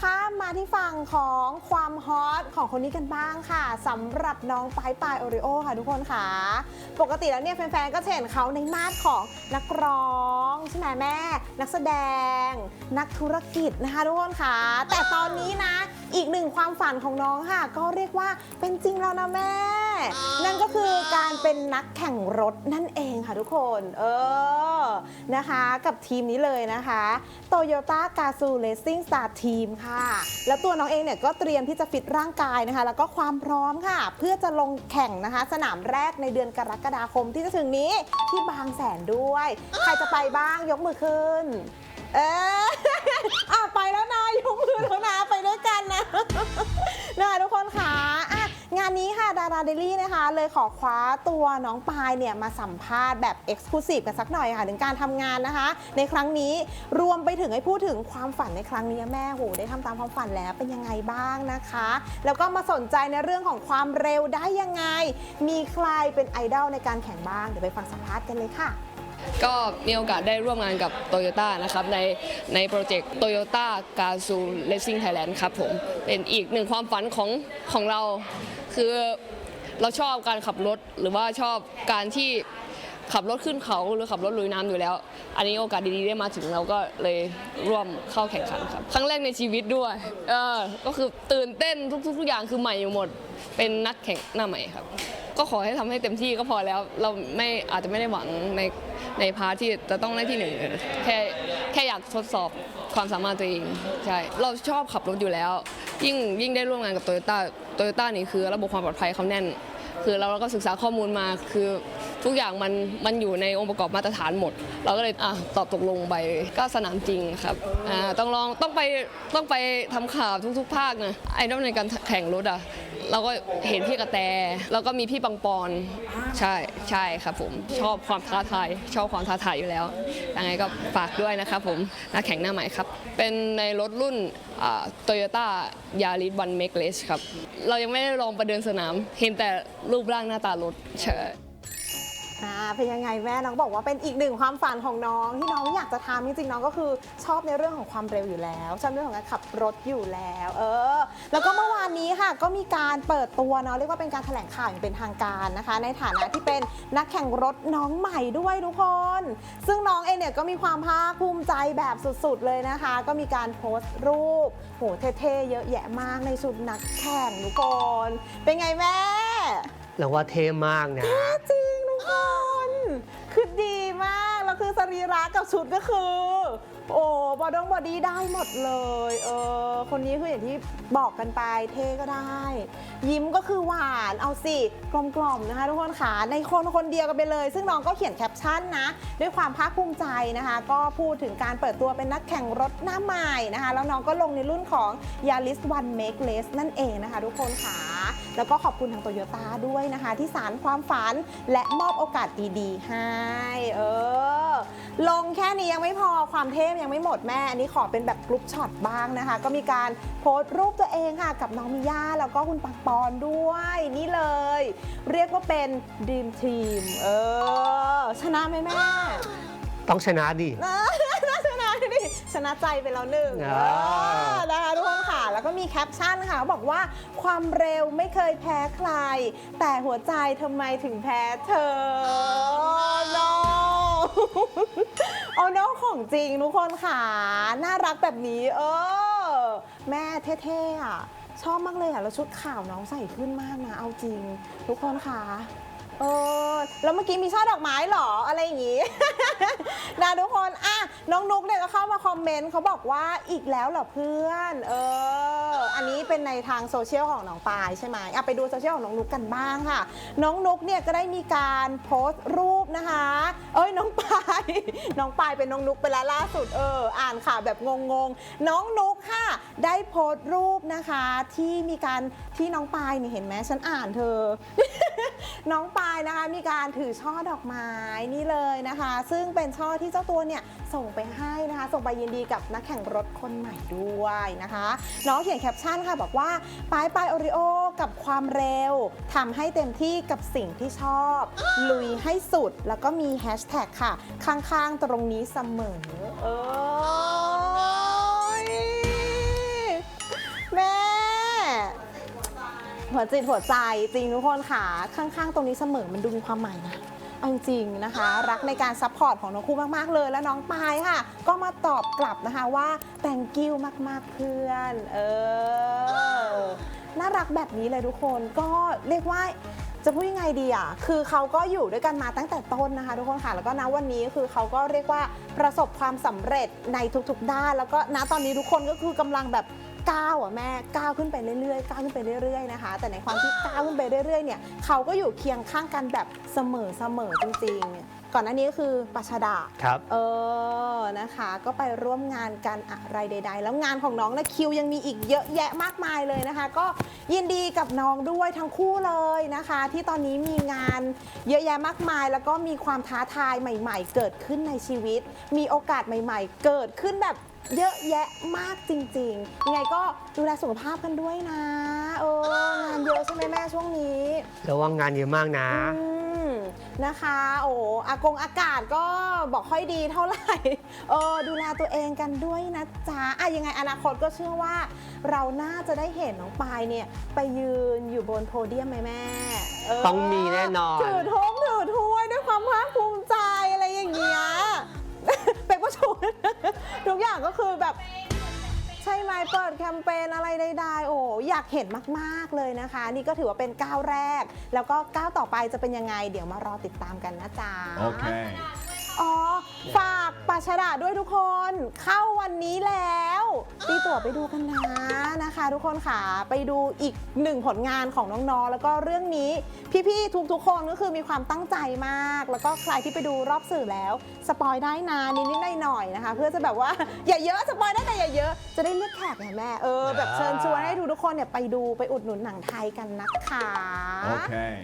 ข้ามมาที่ฝั่งของความฮอตของคนนี้กันบ้างค่ะสำหรับน้องปลายปลายโอริโอค่ะทุกคนค่ะ ปกติแล้วเนี่ยแฟนๆก็เห็นเขาในมาดของนักร้องใช่ไหมแม่ นักแสดง นักธุรกิจนะคะทุกคนค่ะ แต่ตอนนี้นะ อีกหนึ่งความฝันของน้องค่ะ ก็เรียกว่าเป็นจริงแล้วนะแม่ นั่นก็คือการเป็นนักแข่งรถนั่นเองค่ะทุกคน เออ นะคะ กับทีมนี้เลยนะคะ Toyota Gazoo Racing Star Team ค่ะ แล้วตัวน้องเองเนี่ยก็เตรียมที่จะฟิตร่างกายนะคะ แล้วก็ความพร้อมค่ะ เพื่อจะลงแข่งนะคะ สนามแรกในเดือนกรกฎาคมที่จะถึงนี้ที่บางแสนด้วย ใครจะไปบ้างยกมือขึ้น เอออะไปแล้วนะยกมือแล้วนะไปด้วยกันนะนะคะทุกคนคะ่ะ งานนี้ค่ะดาราเดลี่นะคะ เลยขอคว้าตัวน้องปายเนี่ยมาสัมภาษณ์แบบเอ็กซ์คลูซีฟกันสักหน่อยค่ะ ถึงการทำงานนะคะ ในครั้งนี้รวมไปถึงให้พูดถึงความฝันในครั้งนี้แม่โหได้ทำตามความฝันแล้วเป็นยังไงบ้างนะคะ แล้วก็มาสนใจในเรื่องของความเร็วได้ยังไง มีใครเป็นไอดอลในการแข่งบ้างเดี๋ยวไปฟังสัมภาษณ์กันเลยค่ะ ก็มีโอกาสได้ร่วมงานกับ Toyota นะครับในในโปรเจกต์ Toyota g a z o Racing Thailand ครับผม เป็นอีกหนึ่งความฝันของของเรา คือเราชอบการขับรถหรือว่าชอบการที่ขับรถขึ้นเขาหรือขับรถลุยน้ำอยู่แล้ว อันนี้โอกาสดีๆได้มาถึงเราก็เลยร่วมเข้าแข่งขันครับ ครั้งแรกในชีวิตด้วยเออก็คือตื่นเต้นทุกๆทุกอย่างคือใหม่อยู่หมด เป็นนักแข่งหน้าใหม่ครับ ก็ขอให้ทำให้เต็มที่ก็พอแล้ว เราไม่อาจจะไม่ได้หวังในในพาร์ทที่จะต้องได้ที่หนึ่งแค่แค่อยากทดสอบความสามารถตัวเองใช่เราชอบขับรถอยู่แล้ว ยิ่งยิ่งได้ร่วมงานกับโตโยต้า โตโยต้านี่คือระบบความปลอดภัยเขาแน่น คือเราก็ศึกษาข้อมูลมาคือทุกอย่างมันมันอยู่ในองค์ประกอบมาตรฐานหมด เราก็เลยอะตอบตกลงไปก็สนามจริงครับอ่าต้องลองต้องไปต้องไปทำข่าวทุก ๆ ภาคนะไอ้นอกในการแข่งรถอะ เราก็เห็นพี่กระแต แล้วก็มีพี่ปังปอนใช่ใช่ครับผมชอบความท้าทายชอบความท้าทายอยู่แล้วยังไงก็ฝากด้วยนะครับผมนักแข่งหน้าใหม่ครับ เป็นในรถรุ่นโตโยต้ายาริสวันเมกเลสครับ เรายังไม่ได้ลองประเดินสนาม เห็นแต่รูปร่างหน้าตารถใช่ อ่าเป็นยังไงแม่น้องบอกว่าเป็นอีกหนึ่งความฝันของน้องที่น้องอยากจะทำจริงๆน้องก็คือชอบในเรื่องของความเร็วอยู่แล้วชอบเรื่องของการขับรถอยู่แล้ว เออ แล้วก็เมื่อวานนี้ค่ะก็มีการเปิดตัวเนาะเรียกว่าเป็นการแถลงข่าวอย่างเป็นทางการนะคะ ในฐานะที่เป็นนักแข่งรถน้องใหม่ด้วยทุกคน ซึ่งน้องเองเนี่ยก็มีความภาคภูมิใจแบบสุดๆ เลยนะคะ ก็มีการโพสต์รูปโหเท่ๆเยอะแยะมากในชุดนักแข่งทุกคนเป็นไงแม่ เราว่าเท่มากนะจริงทุก คนคือดีมาก แล้วคือสรีระกับชุดก็คือ โอ้บอดงบอดี้ได้หมดเลย เออ คนนี้คืออย่างที่บอกกันไปเท่ก็ได้ ยิ้มก็คือหวาน เอาสิกลมๆนะคะทุกคนค่ะ ในคนคนเดียวกันไปเลย ซึ่งน้องก็เขียนแคปชั่นนะ ด้วยความภาคภูมิใจนะคะ ก็พูดถึงการเปิดตัวเป็นนักแข่งรถหน้าใหม่นะคะ แล้วน้องก็ลงในรุ่นของ Yaris One Make Less นั่นเองนะคะ ทุกคนค่ะ แล้วก็ขอบคุณทางโตโยต้าด้วยนะคะ ที่สารความฝันและมอบโอกาสดีๆ ให้เออลงแค่นี้ยังไม่พอความเทพยังไม่หมดแม่อันนี้ขอเป็นแบบกรุ๊ปช็อตบ้างนะคะ ก็มีการโพสต์รูปตัวเองค่ะกับน้องมิย่าแล้วก็คุณปังปอนด้วยนี่เลย เรียกว่าเป็นดีมทีมเออชนะไหมแม่ต้องชนะดิน่าชนะดิชนะใจไปแล้วหนึ่งอ่าเออนะคะทุกคนค่ะ แล้วก็มีแคปชั่นค่ะบอกว่าความเร็วไม่เคยแพ้ใคร แต่หัวใจทำไมถึงแพ้เธอ no โอ้ no ของจริงทุกคนค่ะ น่ารักแบบนี้เออ แม่เท่ๆอะชอบมากเลยอะแล้วชุดขาวน้องใส่ขึ้นมากนะ เอาจริง ทุกคนค่ะ เออแล้วเมื่อกี้มีช่อดอกไม้เหรออะไรอย่างงี้ นะทุกคนอะน้องนุ๊กเนี่ยก็เข้ามาคอมเมนต์เขาบอกว่าอีกแล้วเหรอเพื่อนเอออันนี้เป็นในทางโซเชียลของน้องปายใช่ไหมอะไปดูโซเชียลของน้องนุ๊กกันบ้างค่ะ น้องนุ๊กเนี่ยก็ได้มีการโพสต์รูปนะคะ เอ้ยน้องปาย น้องปายเป็นน้องนุ๊กไปแล้วล่าสุดเอออ่านข่าวแบบงงๆ น้องนุ๊กค่ะ ได้โพสต์รูปนะคะ ที่มีการที่น้องปายนี่เห็นไหมฉันอ่านเธอ น้องปายนะคะมีการถือช่อดอกไม้นี่เลยนะคะ ซึ่งเป็นช่อที่เจ้าตัวเนี่ยส่งไปให้นะคะ ส่งไปยินดีกับนักแข่งรถคนใหม่ด้วยนะคะน้องเขียนแคปชั่นค่ะบอกว่าปลายปลายโอริโอกับความเร็วทำให้เต็มที่กับสิ่งที่ชอบ ลุยให้สุดแล้วก็มีแฮชแท็กค่ะ ข้างๆตรงนี้เสมอเอย หัวจิตหัวใจจริงทุกคนค่ะ ข้างๆ ตรงนี้เสมอมันดูมีความหมายนะเอาจริงนะคะ รักในการซัพพอร์ตของน้องคู่มากๆเลย แล้วน้องปายค่ะ ก็มาตอบกลับนะคะว่า thank you มากๆเพื่อน เออ น่ารักแบบนี้เลยทุกคนก็เรียกว่าจะพูดยังไงดีอะ คือเขาก็อยู่ด้วยกันมาตั้งแต่ต้นนะคะทุกคนค่ะ แล้วก็ณวันนี้คือเขาก็เรียกว่าประสบความสำเร็จในทุกๆด้าน แล้วก็ณตอนนี้ทุกคนก็คือกำลังแบบ ก้าวอะแม่ก้าวขึ้นไปเรื่อยๆก้าวขึ้นไปเรื่อยๆนะคะ แต่ในความที่ก้าวขึ้นไปเรื่อยๆเนี่ยเขาก็อยู่เคียงข้างกันแบบเสมอๆจริงๆ ก่อนหน้านี้ก็คือปัชดาครับ เออนะคะ ก็ไปร่วมงานกันอะไรใด ๆ แล้วงานของน้องนะคิวยังมีอีกเยอะแยะมากมายเลยนะคะ ก็ยินดีกับน้องด้วยทั้งคู่เลยนะคะ ที่ตอนนี้มีงานเยอะแยะมากมาย แล้วก็มีความท้าทายใหม่ ๆ เกิดขึ้นในชีวิต มีโอกาสใหม่ ๆ เกิดขึ้นแบบ เยอะแยะมากจริงๆ ยังไงก็ดูแลสุขภาพกันด้วยนะ เอองานเยอะใช่ไหมแม่ช่วงนี้ระวังงานเยอะมากนะ อืมนะคะ โอ้อากงอากาศก็บอกค่อยดีเท่าไหร่ เออดูแลตัวเองกันด้วยนะจ๊ะอะยังไงอนาคตก็เชื่อว่า เราน่าจะได้เห็นน้องปายเนี่ย ไปยืนอยู่บนโพเดียมไหมแม่เต้องมีแน่นอน ถือทง เปิดแคมเปญอะไรใดๆโอ้อยากเห็นมากๆเลยนะคะ นี่ก็ถือว่าเป็นก้าวแรก แล้วก็ก้าวต่อไปจะเป็นยังไง เดี๋ยวมารอติดตามกันนะจ๊ะ Okay. อ๋อ ฝากปัชดาด้วยทุกคน เข้าวันนี้แล้ว ตีตั๋วไปดูกันนะนะคะ ทุกคนค่ะไปดูอีกหนึ่งผลงานของน้องๆแล้วก็เรื่องนี้พี่ๆทุกๆคนก็คือมีความตั้งใจมาก แล้วก็ใครที่ไปดูรอบสื่อแล้วสปอยได้นะนิดๆหน่อยๆนะคะ เพื่อจะแบบว่าอย่าเยอะสปอยได้แต่อย่าเยอะจะได้เรียกแขกไงแม่เออแบบเชิญชวนให้ทุกๆคนเนี่ยไปดูไปอุดหนุนหนังไทยกันนะคะ Okay.